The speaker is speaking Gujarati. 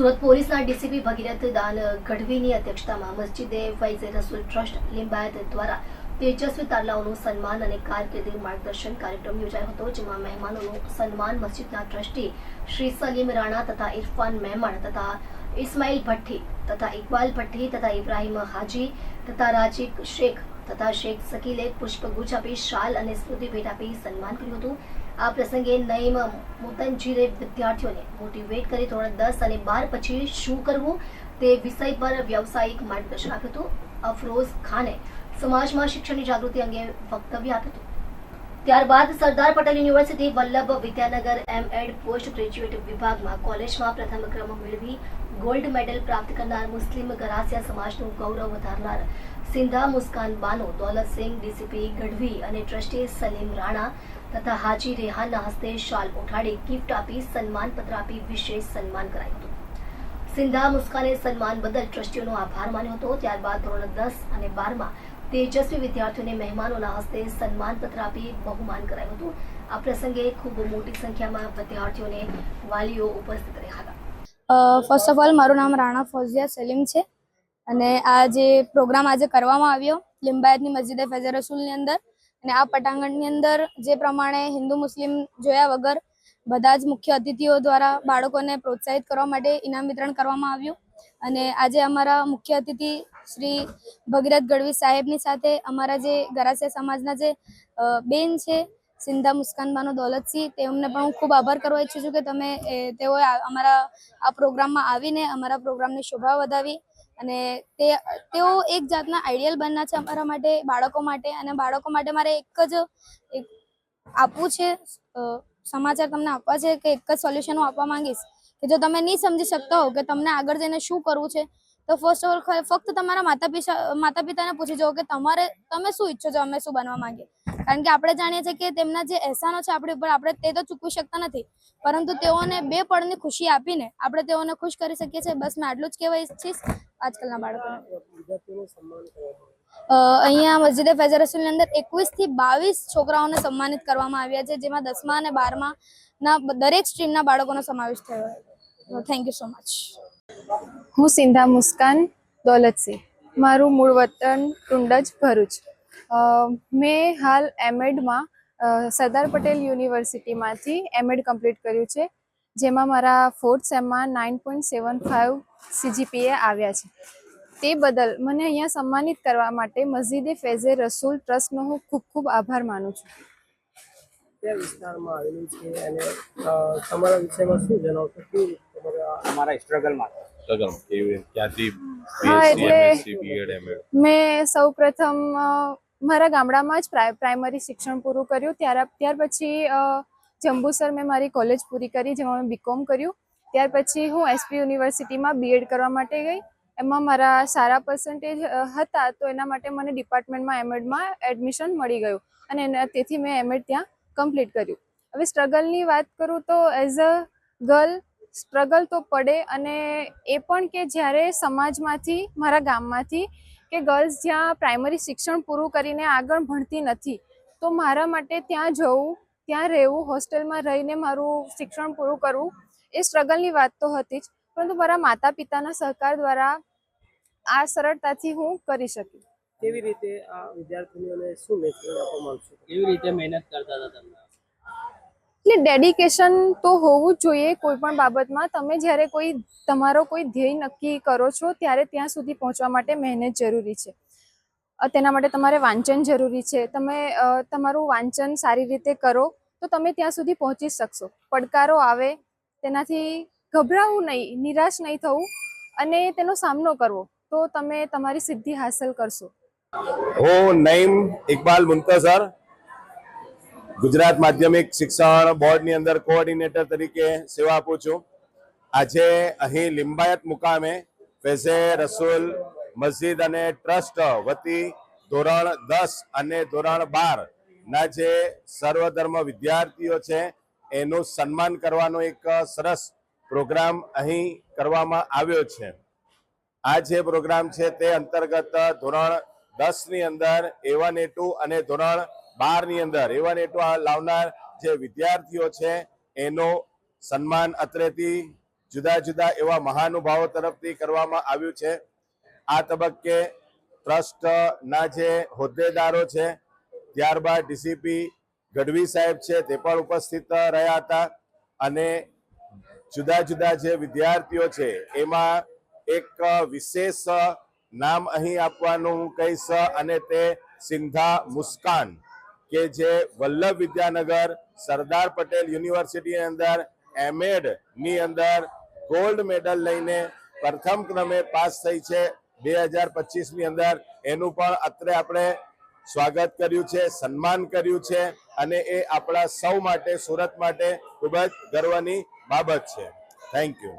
સુરત પોલીસના ડીસીપી ભગીરથ દાન ગઢવીની અધ્યક્ષતામાં મસ્જિદે ફૈઝે રસુલ ટ્રસ્ટ લિંબાયત દ્વારા તેજસ્વી તારલાઓનું સન્માન અને કારકિર્દી માર્ગદર્શન કાર્યક્રમ યોજાયો હતો, જેમાં મહેમાનોનું સન્માન મસ્જિદના ટ્રસ્ટી શ્રી સલીમ રાણા તથા ઇરફાન મહેમાન તથા ઇસ્માઇલ ભઠ્ઠી તથા ઇકબાલ ભઠ્ઠી તથા ઇબ્રાહિમ હાજી તથા રાજીક શેખ તથા શેખ સકીલે પુષ્પગુચ્છ આપી શાલ અને સ્મૃતિ ભેટ આપી સન્માન કર્યું હતું. આ પ્રસંગે નઈમ મુતનજીરે વિદ્યાર્થીઓને મોટિવેટ કરી ધોરણ દસ અને બાર પછી શું કરવું તે વિષય પર વ્યવસાયિક માર્ગદર્શન આપ્યું હતું. અફરોઝ ખાને સમાજમાં શિક્ષણની જાગૃતિ અંગે વક્તવ્ય આપ્યું હતું. ત્યારબાદ Sardar Patel university Vallabh Vidyanagar M Ed post graduate વિભાગમાં કોલેજમાં પ્રથમ ક્રમ મેળવી ગોલ્ડ મેડલ પ્રાપ્ત કરનાર મુસ્લિમ ગરાસિયા સમાજનું ગૌરવ વધારનાર સિંધા મુસ્કાન બાનો દોલતસિંહ ડીસીપી ગઢવી અને ટ્રસ્ટી સલીમ રાણા તથા હાજી રેહાનના હસ્તે શાલ ઉઠાડી ગિફ્ટ આપી સન્માનપત્ર આપી વિશેષ સન્માન કરાયું હતું. સિંધા મુસ્કાને સન્માન બદલ ટ્રસ્ટીઓનો આભાર માન્યો હતો. ત્યારબાદ ધોરણ દસ અને બારમાં તેજસ્વી વિદ્યાર્થીઓને મહેમાનોના હસ્તે સન્માનપત્ર આપી બહુમાન કરાયું હતું. આ પ્રસંગે ખૂબ મોટી સંખ્યામાં વિદ્યાર્થીઓને વાલીઓ ઉપસ્થિત રહ્યા હતા. ફર્સ્ટ ઓફ ઓલ મારું નામ રાણા ફોઝિયા સલીમ છે. અને આ જે પ્રોગ્રામ આજે કરવામાં આવ્યો, લિંબાયતની મસ્જિદે ફૈઝર રસુલની અંદર, અને આ પટાંગણની અંદર જે પ્રમાણે હિન્દુ મુસ્લિમ જોયા વગર બધા જ મુખ્ય અતિથિઓ દ્વારા બાળકોને પ્રોત્સાહિત કરવા માટે ઇનામ વિતરણ કરવામાં આવ્યું. અને આજે અમારા મુખ્ય અતિથિ શ્રી ભગીરથ ગઢવી સાહેબની સાથે અમારા જે ગરાસિયા સમાજના જે બેન છે, સિંધા મુસ્કાનબાનો દોલતસિંહ તેમને પણ હું ખૂબ આભાર કરવા ઈચ્છું છું કે તમે તેઓએ અમારા, આ પ્રોગ્રામમાં આવીને અમારા પ્રોગ્રામની શોભા વધાવી અને તે, તેઓ એક જાતના આઈડિયલ બનના છે અમારા માટે, બાળકો માટે અને બાળકો માટે મારે એક જ આપવું છે સમાચાર તમને આપવા છે કે એક જ સોલ્યુશન હું આપવા માંગીશ? કે જો તમે નહીં સમજી શકતા હો કે તમને આગળ જઈને શું કરવું છે, તો ફર્સ્ટ ઓફ ઓલ ફક્ત તમારા માતા પિતા માતા પિતાને પૂછી જુઓ કે તમારે, તમે શું ઈચ્છો છો અમે શું બનવા માંગીએ? કારણ કે આપણે જાણીએ છીએ કે તેમના જે અહેસાનો છે આપણી ઉપર, આપણે તે તો ચૂકવી શકતા નથી. પરંતુ તેઓને બે પળની ખુશી આપીને આપણે તેઓને ખુશ કરી શકીએ છીએ. બસ મેં આટલું જ કહેવા ઈચ્છીશ આજકાલના બાળકોને. અહીંયા મસ્જિદે ફૈઝર રસૂલની અંદર એકવીસથી બાવીસ છોકરાઓને સન્માનિત કરવામાં આવ્યા છે, જેમાં દસમા અને બારમા ના દરેક સ્ટ્રીમના બાળકોનો સમાવેશ થયો થેન્ક યુ સો મચ હું સિંધા મુસ્કાન, દોલતસિંહ. મારું મૂળ વતન ટુંડજ ભરૂચ. મેં હાલ એમએડમાં સરદાર પટેલ યુનિવર્સિટીમાંથી એમએડ કમ્પ્લીટ કર્યું છે, જેમાં મારા fourth સેમમાં nine point seven five CGPA આવ્યા છે. તે બદલ મને અહીંયા સન્માનિત કરવા માટે મસ્જિદે ફેઝે રસૂલ ટ્રસ્ટનો હું ખૂબ ખૂબ આભાર માનું છું. કયા વિસ્તારમાં આવેલું છે અને તમારા વિષયમાં શું જણાવશો? કેવી રીતે અમારા સ્ટ્રગલમાં સ્ટ્રગલ કેવી ક્યાંથી? મેં સૌ પ્રથમ મારા ગામડામાં જ પ્રાઇ- પ્રાઇમરી શિક્ષણ પૂરું કર્યું. ત્યાર ત્યાર પછી જંબુસર મેં મારી કોલેજ પૂરી કરી જેમાં મેં બીકોમ કર્યું. ત્યાર પછી હું એસપી યુનિવર્સિટીમાં બીએડ કરવા માટે ગઈ. એમાં મારા સારા પર્સન્ટેજ હતા તો એના માટે મને ડિપાર્ટમેન્ટમાં એમએડમાં એડમિશન મળી ગયું. અને તેથી મેં એમએડ ત્યાં કમ્પ્લીટ કર્યું. હવે સ્ટ્રગલની વાત કરું તો એઝ અ ગર્લ સ્ટ્રગલ તો પડે અને એ પણ કે જ્યારે સમાજમાંથી, મારા ગામમાંથી કે ગર્લ્સ જ્યાં પ્રાઇમરી શિક્ષણ પૂરું કરીને આગળ ભણતી નથી, તો મારા માટે ત્યાં જવું, ત્યાં રહેવું હોસ્ટેલમાં રહીને મારું શિક્ષણ પૂરું કરવું એ સ્ટ્રગલની વાત તો હતી જ. પરંતુ મારા માતા પિતાના સહકાર દ્વારા આ સરળતાથી હું કરી શકી. કેવી રીતે આ વિદ્યાર્થીઓને શું મેસેજ આપવા માંગશો? કેવી રીતે મહેનત કરતા હતા તમે એટલે ડેડિકેશન તો હોવું જ જોઈએ કોઈ પણ બાબતમાં. તમે જ્યારે કોઈ તમારો કોઈ ધ્યેય નક્કી કરો છો ત્યારે ત્યાં સુધી પહોંચવા માટે મહેનત જરૂરી છે. તેના માટે તમારે વાંચન જરૂરી છે. તમે તમારું વાંચન સારી રીતે કરો તો તમે ત્યાં સુધી પહોંચી શકશો. પડકારો આવે તેનાથી ગભરાવું નહીં નિરાશ નહીં થવું અને તેનો સામનો કરવો તો તમે તમારી સિદ્ધિ હાંસલ કરશો. હું નઈમ ઇકબાલ મુંતસર ગુજરાત માધ્યમિક શિક્ષણ બોર્ડની અંદર કોઓર્ડિનેટર તરીકે સેવા આપું છું. આજે અહીં લિંબાયત મુકામે ફેઝે રસૂલ મસ્જિદ અને ટ્રસ્ટ વતી ધોરણ દસ અને ધોરણ બાર ના જે સર્વધર્મ વિદ્યાર્થીઓ છે, એનું સન્માન કરવાનો એક સરસ પ્રોગ્રામ અહીં કરવામાં આવ્યો છે. આ જે પ્રોગ્રામ છે તે અંતર્ગત ધોરણ દસની અંદર એવન એ ટુ અને ધોરણ બારની અંદર એવન એ ટુ લાવનાર જે વિદ્યાર્થીઓ છે, એનો સન્માન અત્રેથી જુદા જુદા એવા મહાનુભાવો તરફથી કરવામાં આવ્યું છે. આ તબક્કે ટ્રસ્ટના જે હોદ્દેદારો છે, ત્યારબાદ ડીસીપી ગઢવી સાહેબ છે, તે પણ ઉપસ્થિત રહ્યા હતા અને જુદા જુદા જે વિદ્યાર્થીઓ છે, એમાં એક વિશેષ નામ અહીં આપવાનું હું કહીશ અને તે સિંધા મુસ્કાન, કે જે વલ્લભ વિદ્યાનગર સરદાર પટેલ યુનિવર્સિટીની અંદર એમએડની અંદર ગોલ્ડ મેડલ લઈને પ્રથમ ક્રમે પાસ થઈ છે બે હજાર પચીસની અંદર. એનું પણ અત્રે આપણે સ્વાગત કર્યું છે, સન્માન કર્યું છે અને એ આપણા સૌ માટે, સુરત માટે ખૂબ જ ગર્વની બાબત છે. Thank you